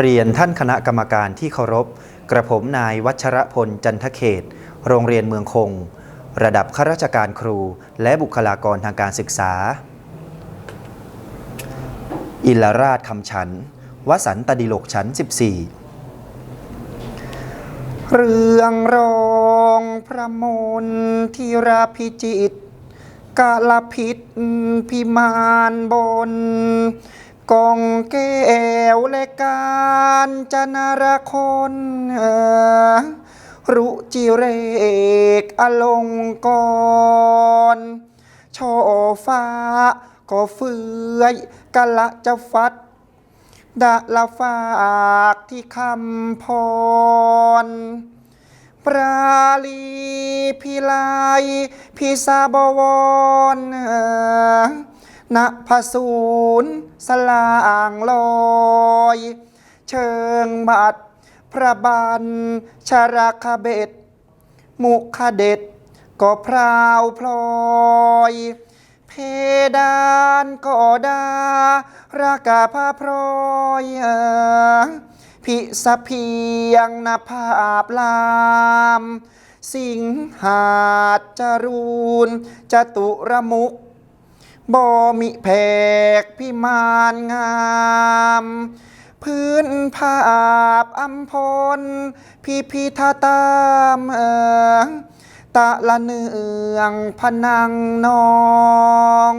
เรียนท่านคณะกรรมการที่เคารพ กระผมนายวัชรพลจันทเขต โรงเรียนเมืองคง ระดับข้าราชการครู และบุคลากรทางการศึกษา อิลราชคำฉันวสันตดิโลกชั้น 14 เรื่องรองพระมนทีราพิจิตกาลพิษพิมานบน กองแก้ วและการจนารคนรุจิเรกอลงกรช่อฟ้าก็เฟื่อยกะละจะฟัดดะละฝากที่คำพร ปราลีพิไลพิสาบวรเอ่อ ณพสูนสลางลอย เชิงบัดพระบันชราคเบ็ด มุขเด็ด ก็พราวพลอย เพดานก็ดา รากาพาพรอยพิสเพียงนภาพลาม สิงหาจรูนจตุระมุก บอมิแผกพิมานงาม พื้นภาพอัมพลพิพิธตามเออตะละเนืองพนังนอง